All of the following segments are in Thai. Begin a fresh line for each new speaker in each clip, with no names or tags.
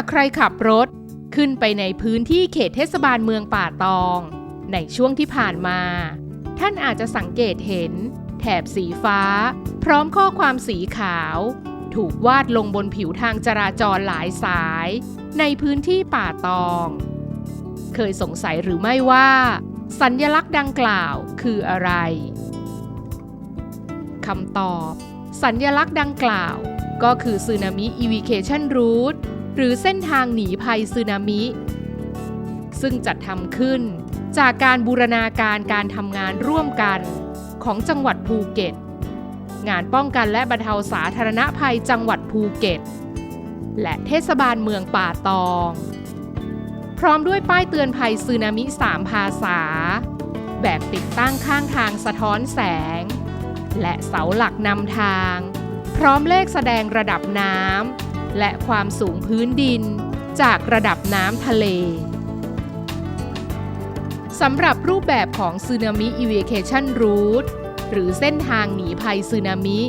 หากใครขับรถ ขึ้นไปในพื้นที่เขตเทศบาลเมืองป่าตอง ในช่วงที่ผ่านมา ท่านอาจจะสังเกตเห็น แถบสีฟ้า พร้อมข้อความสีขาว ถูกวาดลงบนผิวทางจราจรหลายสาย ในพื้นที่ป่าตอง เคยสงสัยหรือไม่ว่า สัญญลักษณ์ดังกล่าวคืออะไรคำตอบ สัญญลักษณ์ดังกล่าว ก็คือสึนามิอีวิเคชันรูท หรือเส้นทางหนีภัยสึนามิ ซึ่งจัดทำขึ้นจากการบูรณาการการทำงานร่วมกันของจังหวัดภูเก็ต งานป้องกันและบรรเทาสาธารณภัยจังหวัดภูเก็ต และเทศบาลเมืองป่าตอง พร้อมด้วยป้ายเตือนภัยสึนามิ 3 ภาษา แบบติดตั้งข้างทางสะท้อนแสง และเสาหลักนำทาง พร้อมเลขแสดงระดับน้ำ และความสูงพื้นดินจากระดับน้ำทะเลสำหรับรูปแบบของซึนามิ Evacuation Route หรือเส้นทางหนีภัยซึนามิ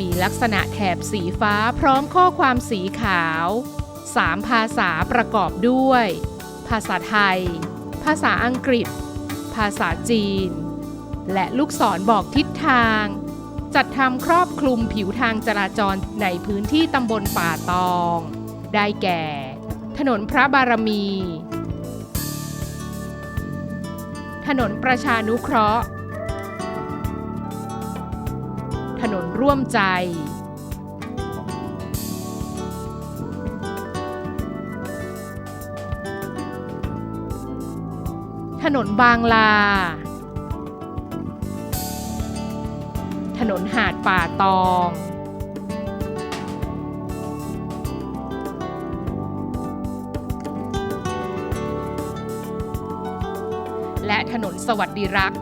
มีลักษณะแถบสีฟ้าพร้อมข้อความสีขาว 3 ภาษาประกอบด้วย ภาษาไทย ภาษาอังกฤษ ภาษาจีน และลูกศรบอกทิศทาง จัดทำครอบคลุมผิวทางจราจรในพื้นที่ตำบลป่าตอง ได้แก่ ถนนพระบารมี ถนนประชานุเคราะห์ ถนนร่วมใจ ถนนบางลา ถนนหาดป่าตองและถนนสวัสดิรัก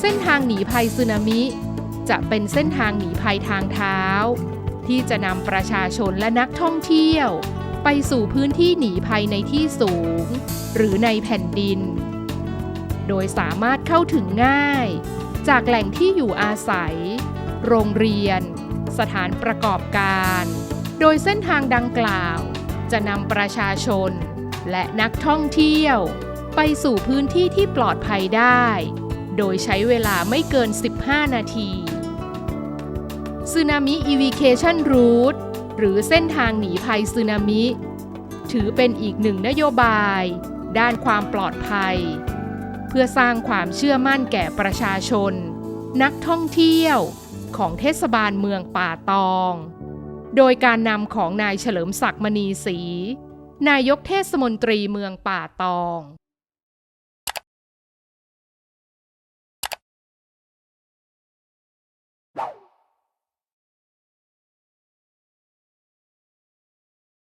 เส้นทางหนีภัยสึนามิ จะเป็นเส้นทางหนีภัยทางเท้า ที่จะนำประชาชนและนักท่องเที่ยว ไปสู่พื้นที่หนีภัยในที่สูง หรือในแผ่นดิน โดยสามารถเข้าถึงง่าย จากแหล่งที่อยู่อาศัย โรงเรียน สถานประกอบการ โดยเส้นทางดังกล่าว จะนำประชาชน และนักท่องเที่ยว ไปสู่พื้นที่ที่ปลอดภัยได้ โดยใช้เวลาไม่เกิน 15 นาทีซึนามิอีวิเคชันรูทหรือเส้นทางหนีภัยซึนามิ ถือเป็นอีกหนึ่งนโยบาย ด้านความปลอดภัย เพื่อสร้างความเชื่อมั่นแก่ประชาชน นักท่องเที่ยวของเทศบาลเมืองป่าตอง โดยการนำของนายเฉลิมศักดิ์มณีศรีนายกเทศมนตรีเมืองป่าตอง